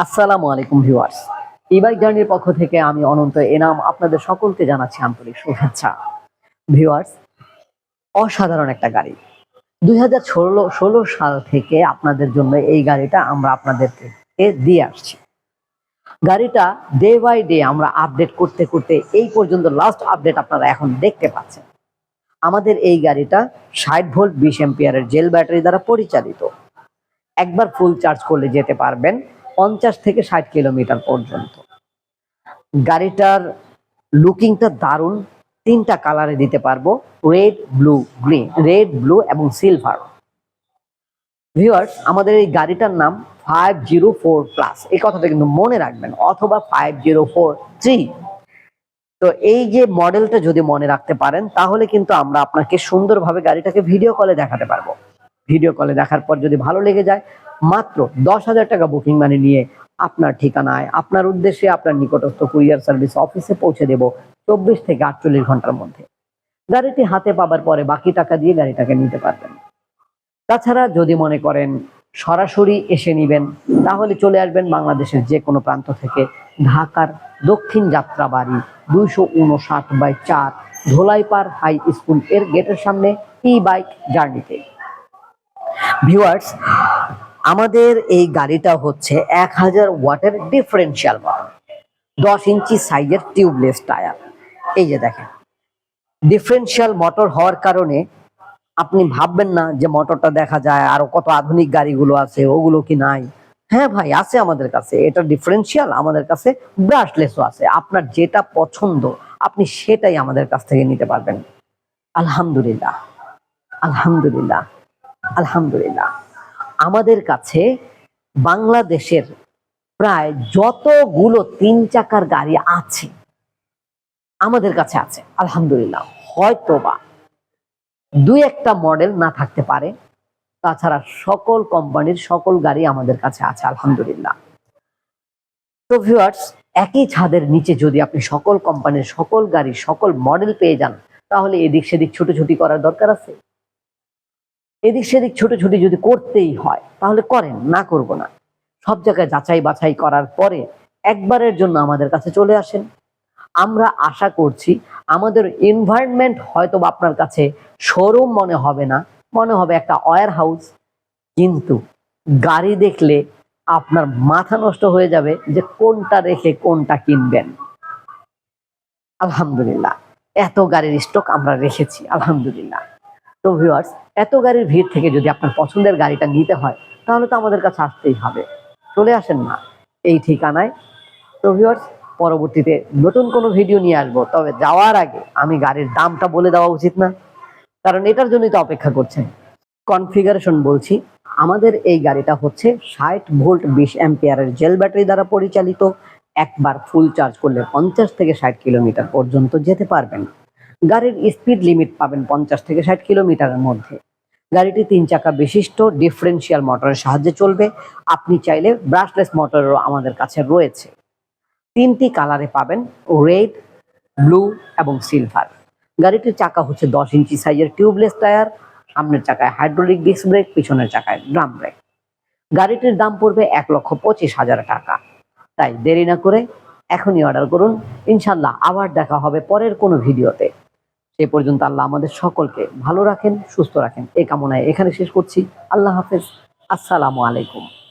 আসসালামু আলাইকুম ভিউয়ার্স। ই বাইক জার্নির পক্ষ থেকে আমি অনন্ত এনাম আপনাদের সকলকে জানাচ্ছি আন্তরিক শুভেচ্ছা। ভিউয়ার্স, অসাধারণ একটা গাড়ি। দুই হাজার ষোলো, সাল থেকে আপনাদের জন্য এই গাড়িটা আমরা আপনাদেরকে দিয়ে আসছি। গাড়িটা ডে বাই ডে আমরা আপডেট করতে করতে এই পর্যন্ত লাস্ট আপডেট আপনারা এখন দেখতে পাচ্ছেন। আমাদের এই গাড়িটা ষাট ভোল্ট বিশ এম্পিয়ারের জেল ব্যাটারি দ্বারা পরিচালিত। একবার ফুল চার্জ করলে যেতে পারবেন। পঞ্চাশ থেকে ষাট কিলোমিটার পর্যন্ত। গাড়িটার লুকিংটা দারুণ। তিনটা কালারে দিতে পারব, red, blue, green, red, blue এবং সিলভার। ভিউয়ার্স, আমাদের এই গাড়িটার নাম ফাইভ জিরো ফোর প্লাস। এই কথাটা কিন্তু মনে রাখবেন, অথবা ফাইভ জিরো ফোর থ্রি। তো এই যে মডেলটা যদি মনে রাখতে পারেন, তাহলে কিন্তু আমরা আপনাকে সুন্দরভাবে গাড়িটাকে ভিডিও কলে দেখাতে পারব। ভিডিও কলে দেখার পর যদি ভালো লেগে যায়, মাত্র দশ হাজার টাকা বুকিং মানি নিয়ে আপনার ঠিকানায়, আপনার উদ্দেশ্যে আপনার নিকটস্থ কুরিয়ার সার্ভিস অফিসে পৌঁছে দেব চব্বিশ থেকে আটচল্লিশ ঘণ্টার মধ্যে। গাড়িটি হাতে পাবার পরে বাকি টাকা দিয়ে গাড়িটাকে নিতে পারবেন। তাছাড়া যদি মনে করেন সরাসরি এসে নিবেন, তাহলে চলে আসবেন বাংলাদেশের যে কোনো প্রান্ত থেকে। ঢাকার দক্ষিণ যাত্রাবাড়ি দুইশো উনষাট বাই চার ধোলাইপাড় হাই স্কুলের গেটের সামনে ই বাইক জার্নিতে ভিউয়ার্স আমাদের এই গাড়িটা হচ্ছে এক হাজার ওয়াটের ডিফারেন্সিয়াল মোটর দশ ইঞ্চি সাইজের টিউবলেস টায়ার এই যে দেখেন ডিফারেন্সিয়াল মোটর হওয়ার কারণে আপনি ভাববেন না যে মোটরটা দেখা যায় আরও কত আধুনিক গাড়িগুলো আছে, ওগুলো কি নাই। হ্যাঁ ভাই, আছে আমাদের কাছে। এটা ডিফারেন্সিয়াল আমাদের কাছে ব্রাশলেসও আছে। আপনার যেটা পছন্দ, আপনি সেটাই আমাদের কাছ থেকে নিতে পারবেন। আলহামদুলিল্লাহ। আলহামদুলিল্লাহ। আলহামদুলিল্লাহ। আমাদের কাছে বাংলাদেশের প্রায় যতগুলো তিন চাকার গাড়ি আছে, আমাদের কাছে আছে, আলহামদুলিল্লাহ। হয়তো বা দুই একটা মডেল না থাকতে পারে, তাছাড়া সকল কোম্পানির সকল গাড়ি আমাদের কাছে আছে, আলহামদুলিল্লাহ। তো ভিউয়ার্স একই ছাদের নিচে যদি আপনি সকল কোম্পানির সকল গাড়ি সকল মডেল পেয়ে যান, তাহলে এদিক সেদিক ছুটোছুটি করার দরকার আছে? এদিক সেদিক ছুটোছুটি যদি করতেই হয়, তাহলে করেন, না করব না। সব জায়গায় যাচাই বাছাই করার পরে একবারের জন্য আমাদের কাছে চলে আসেন। আমরা আশা করছি আমাদের এনভায়রনমেন্ট হয়তো আপনার কাছে শোরুম মনে হবে না, মনে হবে একটা ওয়ার হাউস কিন্তু গাড়ি দেখলে আপনার মাথা নষ্ট হয়ে যাবে যে কোনটা রেখে কোনটা কিনবেন। আলহামদুলিল্লাহ, এত গাড়ির স্টক আমরা রেখেছি, আলহামদুলিল্লাহ। তো ভিউয়ার্স এত গাড়ির ভিড় থেকে যদি আপনার পছন্দের গাড়িটা নিতে হয়, তাহলে তো আমাদের কাছে আসতেই হবে। চলে আসেন না, এই ঠিকানায়। তো ভিউয়ার্স পরবর্তীতে নতুন কোনো ভিডিও নিয়ে আসব, তবে যাওয়ার আগে আমি গাড়ির দামটা বলে দেওয়া উচিত না, কারণ এটার জন্যই তো অপেক্ষা করছেন। কনফিগারেশন বলছি, আমাদের এই গাড়িটা হচ্ছে ষাট ভোল্ট বিশ অ্যাম্পিয়ারের জেল ব্যাটারি দ্বারা পরিচালিত, একবার ফুল চার্জ করলে পঞ্চাশ থেকে ষাট কিলোমিটার পর্যন্ত যেতে পারবেন। গাড়ির স্পিড লিমিট পাবেন পঞ্চাশ থেকে ষাট কিলোমিটারের মধ্যে। গাড়িটি তিন চাকা বিশিষ্ট ডিফারেন্সিয়াল মোটরের সাহায্যে চলবে। আপনি চাইলে ব্রাশলেস মোটরও আমাদের কাছে রয়েছে। তিনটি কালারে পাবেন রেড ব্লু এবং সিলভার গাড়িটির চাকা হচ্ছে দশ ইঞ্চি সাইজের টিউবলেস টায়ার সামনের চাকায় হাইড্রোলিক ডিস্ক ব্রেক পিছনের চাকায় ড্রাম ব্রেক গাড়িটির দাম পড়বে এক লক্ষ পঁচিশ হাজার টাকা। তাই দেরি না করে এখনই অর্ডার করুন। ইনশাল্লাহ আবার দেখা হবে পরের কোনো ভিডিওতে সে পর্যন্ত আল্লাহ আমাদের সকলকে ভালো রাখেন, সুস্থ রাখেন। এই কামনায় এখানে শেষ করছি। আল্লাহ হাফেজ। আসসালামু আলাইকুম।